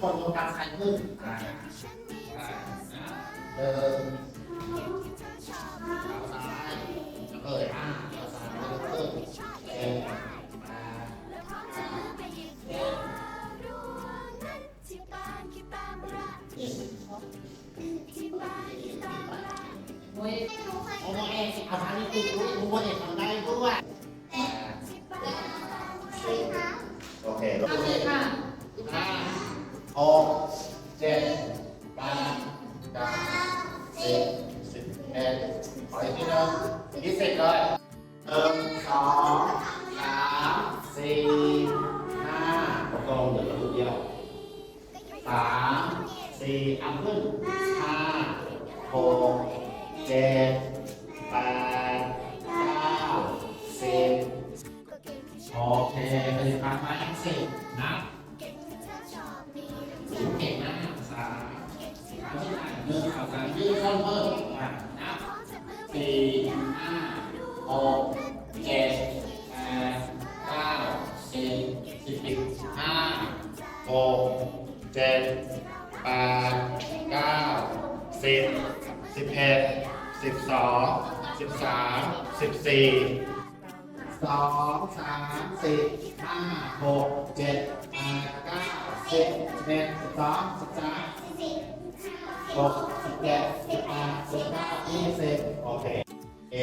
คนโฟกัสใครขึ้นเติรู้ตัว่าเด็กทำได้ด้วยโอเคลงเลยค่ะห้าหกเจ็ดแปดเก้าสิบสิบเอ็ดขออีกทีนึงอีกเสร็จเลยหนึ่งสองสามสี่ห้าตกลงเหลือตัวเดียวสามสี่อันขึ้นห้าหกเจ็ดแปด เคปฏิภาณมาทั้งสิบนับสูงเก่งมากสามเอาที่ไหนเดินเอาการยืดเข้าเพิ่มอะนับสี่ห้าหกเจ็ดแปดเก้าสิบสิบเอ็ดสิบห้าหกเจ็ดแปดเก้าสิบสิบเอ็ดสิบสองสิบสามสิบสี่ สองสามสี่ห้าหกเจ็ดแปดเก้าสิบสิบเอ็ดสิบสองสิบสามหกสิบเจ็ดสิบแปดสิบเก้ายี่สิบโอเคเอ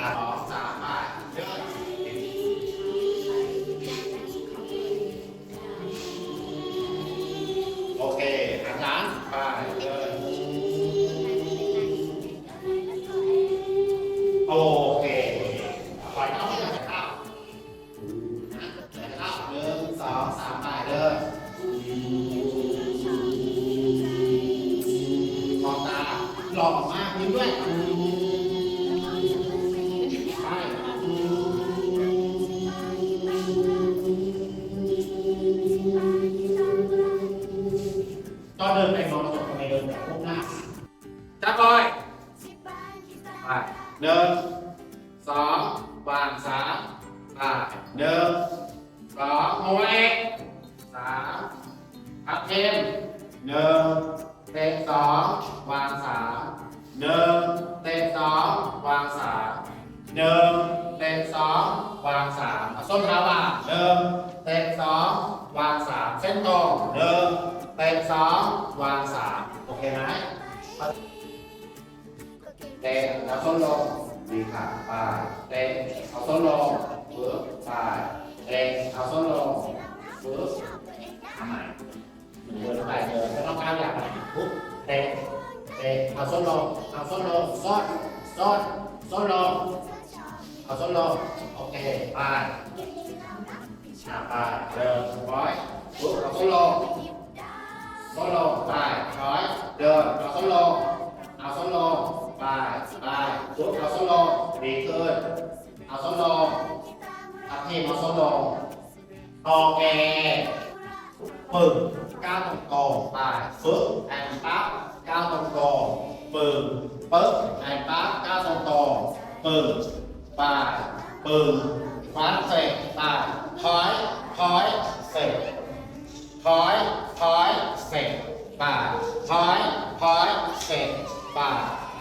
เองวางสามโอเคไหมเตะแล้วส้นลงดีค่ะไปเตะเอาส้นลงปึ๊บไปเตะเอาส้นลงปึ๊บทำใหม่เดินไปเดินไม่ต้องก้าวอย่างไรปุ๊บเตะเตะเอาส้นลงเอาส้นลงซ้อนซ้อนส้นลงเอาส้นลงโอเคไปอะไปเดินร้อยปุ๊บเอาส้นลงส้นลงไปร้อยเดินเอาส้อาส้นลงไปไปปุ๊บเอาส้นลง solo bài, nói, đờ nó solo áo solo bài bài xuống áo solo bị thương áo solo tập thêm áo solo to kè. Mừng cao tổng cổ bài, phước anh pháp cao tổng cổ mừng bớt anh pháp cao tổng cổ mừng bài mừng khoán sệ bài thói thói sệ thói รงๆปึ่งไปปึ่งฟันเสร็จไปถอยถอยเสร็จถอยถอยเสร็จป่าถอยถอยเสร็จป่า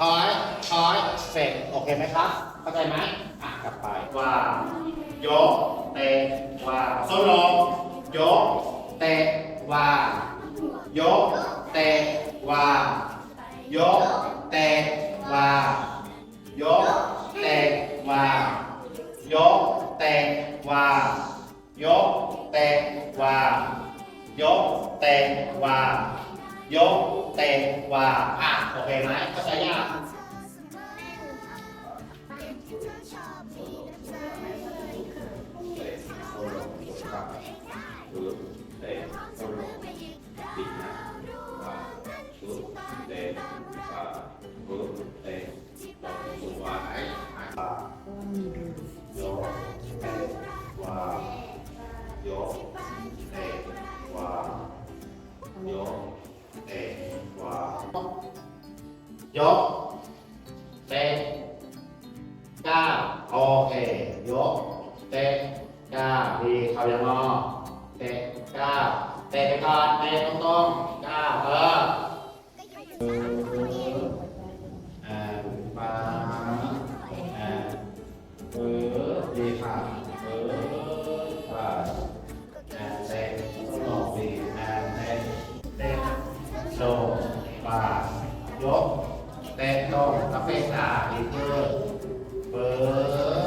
ถอยถอยเสร็จโอเคไหมครับ เข้าใจไหมอะกลับไปว่ายกเตะว่าส้นลงยกเตะว่ายกเตะว่ายกเตะว่ายกเตะว่ายกเตะว่ายกเตะว่า ยกแต่ว่ายกแต่ว่าอะโอเคไหมเข้าใจยาก เมตตาเบอร์เบอร์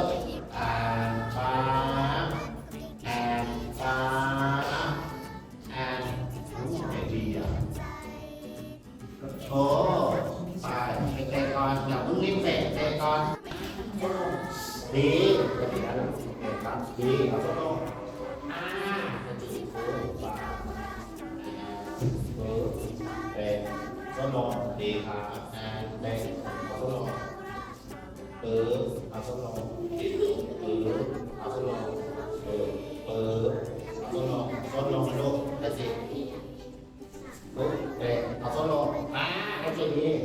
เป็นก็นอนเดคาอ่าเป็นเอาก็นอนเปิดเอาก็นอนเปิดเอาก็นอนเปิดเปิดเอาก็นอนก็นองโลกแต่สิเปิดเป็นเอาก็นอนอ่าโอเค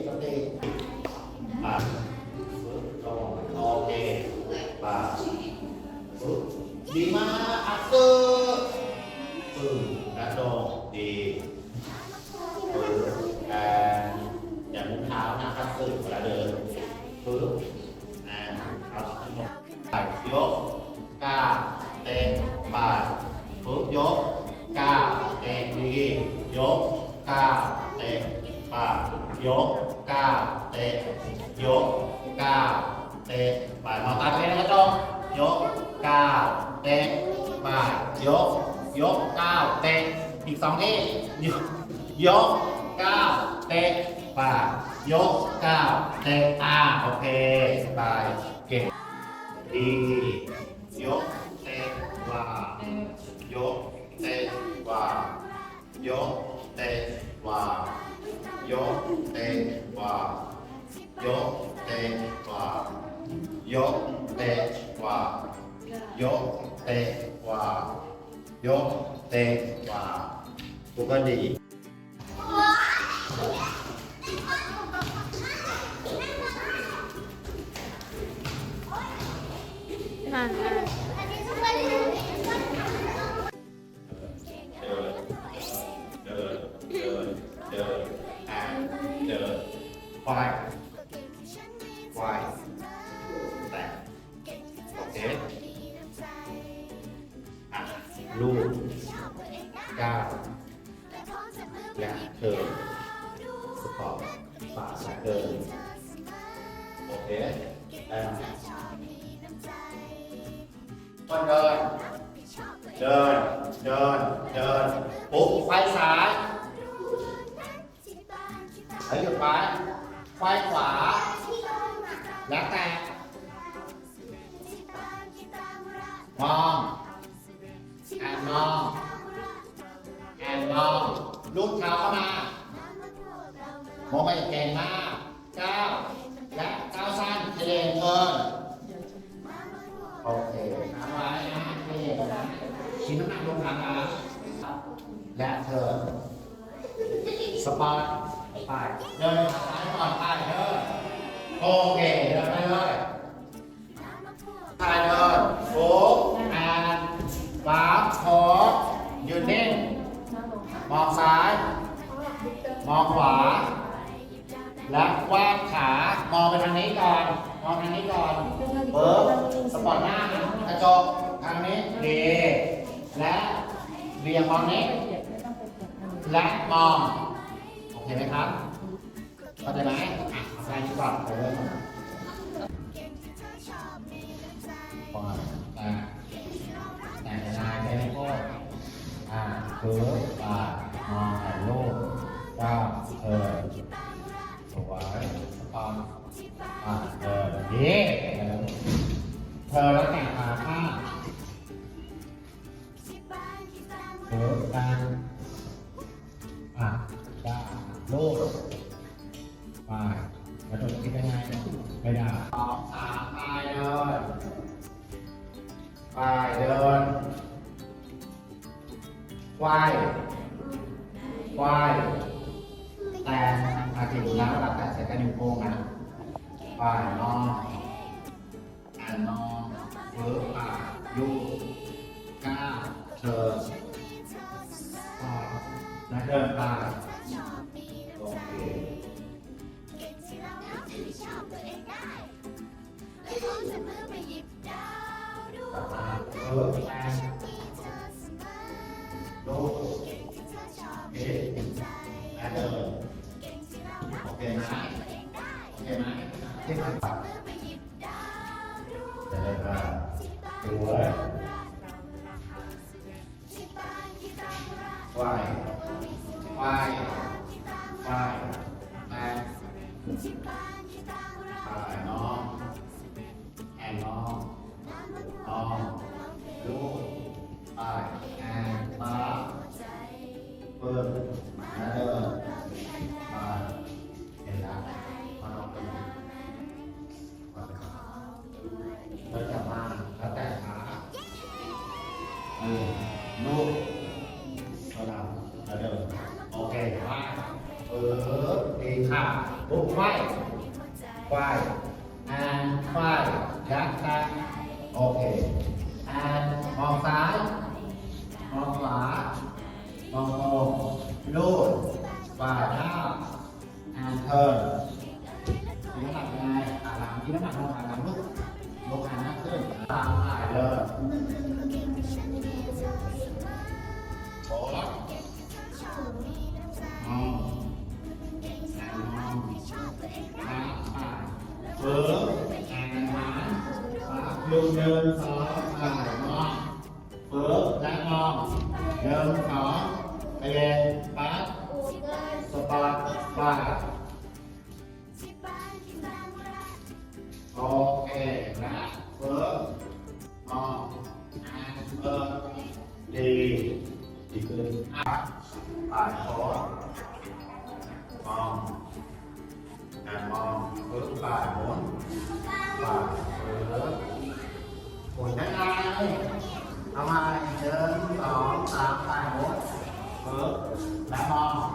สติอ่า ยกเตะวายกเตะวายกเตะวายกเตะวายกเตะวายกเตะวาปกติ ควายแตะโอเคอะลูกก้าและเดินสปอร์ตฝ่าและเดินโอเคแอะคนเดิน เดิน เดิน เดินปุ๊บไฟซ้าย ไฟขวา แล้วแต่มองแอนมองแอนมองลูกเท้าเข้ามามองไปเก่งมากเก้าและก้าสั้นทะเลเทินโอเคทำไว้นะทะเลนะชิ้นน้ำหนักลงทางนะและเทินสปอร์ต ไปเดินทางซ้ายก่อนไปเดินโอเคเดินไปเลยทายเดินโฟกแอนวาร์โคดยืนนิ่งมองซ้าย มองขวา และวาดขามองไปทางนี้ก่อน มองทางนี้ก่อนเบิร์บสปอร์ตหน้ากระจกทางนี้ดีและเบี่ยงมองนี้และมอง โอเคไหมครับเข้าใจไหมอะเอาไปนี้ก่อนไปเลยก่อนอะแต่งนายไปให้พ่ออ่าคือป่ามองถ่ายรูปก้าวเธอสวยสปอนอ่าเดินดีเธอแล้วแต่งขาข้า และเดินตาโอเคต่อาเฟิร์แอ ไปน้องแอนน้องน้อ สปอร์ตบ้าโอเคนะเฟิร์มองแอนเฟิร์ดีดีขึ้นอะปาดคอมองแอนมองเฟิร์ปาดหมุนปาดเฟิร์อหมุนได้ไงเอามาหนึ่งสองสามไปหมุนเออแล้วมองหนึ่งสองสามห้าเออแล้วมองไปร้อยเออมองกระจกมองกระจกทำไมอันนี้ใหม่มองกระจกไว้หนึ่งสองสามปุ๊บมอง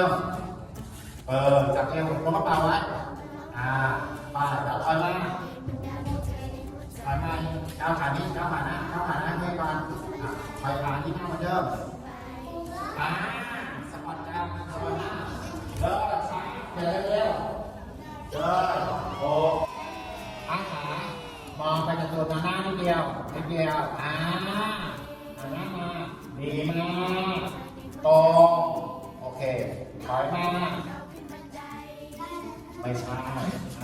เดิมเปิดจับเอวลงกระเป๋าไว้อ่าไปแล้วคอยมาถอยมาก้าวขานี้ก้าวขาหน้าก้าวขาหน้าเพื่อก่อนอะถอยขาที่หน้าเหมือนเดิมอ่าสปอร์ตก้าวสปอร์ตหน้าเดินซ้าเดินเร็วเดินโอ้ขาขามองไปจะตัวหน้านิดเดียวนิดเดียวอ่าหันหน้ามาดีมากตรงโอเค ถอยมาไม่ใช่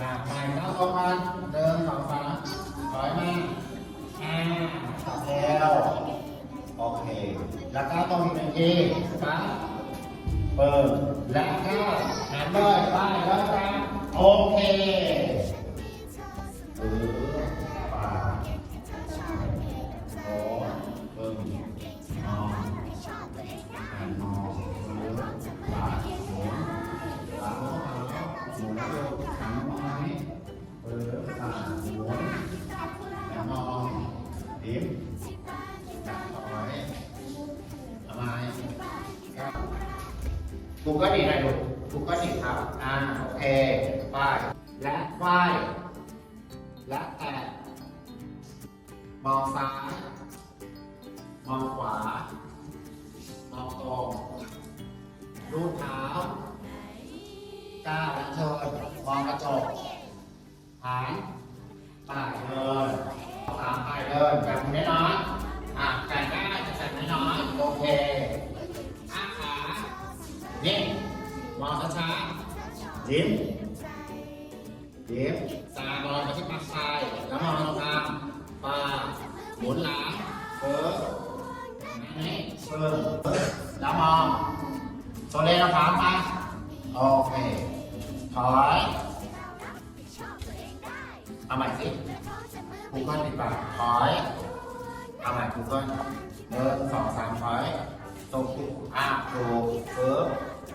อ่าใหม่แล้วตรงกันเดินสองสามถอยมาอ่าแล้วโอเค แล้วก็ตรงอีกหนึ่งทีปั๊บเปิดแล้วก็หันเลยไปแล้วกันโอเค กูก็ดีนะลูกกูก็ดีครับ อ่า โอเคป้าย และป้าย และแตะมองซ้าย มองขวา มองตรงรูปเท้าก้าวและเชิญมองกระจกหายป่ายเดินสามป่ายเดินแบบนี้น้อยอะแต่ได้แต่ไม่น้อยโอเค นิ่งมองช้าๆยิ้มยิ้มตามองไปที่ปากซ้ายแล้วมองตรงกลางปาหมุนหลังเฟิร์นี่เฟิร์แล้วมองโซเลนเอาขามาโอเคถอยเอาใหม่สิกูเกิลดีกว่าถอยเอาใหม่กูเกิลเดินสองสามถอยตรงถูกอะถูกเฟิร์ฟ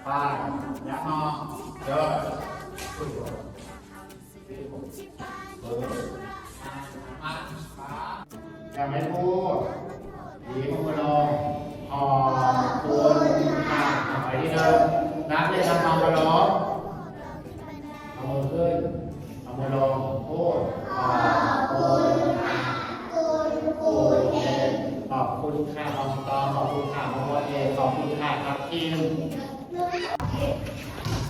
ป้ายยักมองเดินขึ้นหัวเฟิร์มาป้ายังไม่พูดดีมือลงออกคุณอะไปที่เดิมนับเลยทำความเคารพเอามือขึ้นเอามือลงพูดขอบคุณค่ะคุณเอขอบคุณค่ะอองตอขอบคุณค่ะโมเอขอบคุณค่ะครับทีม Oh.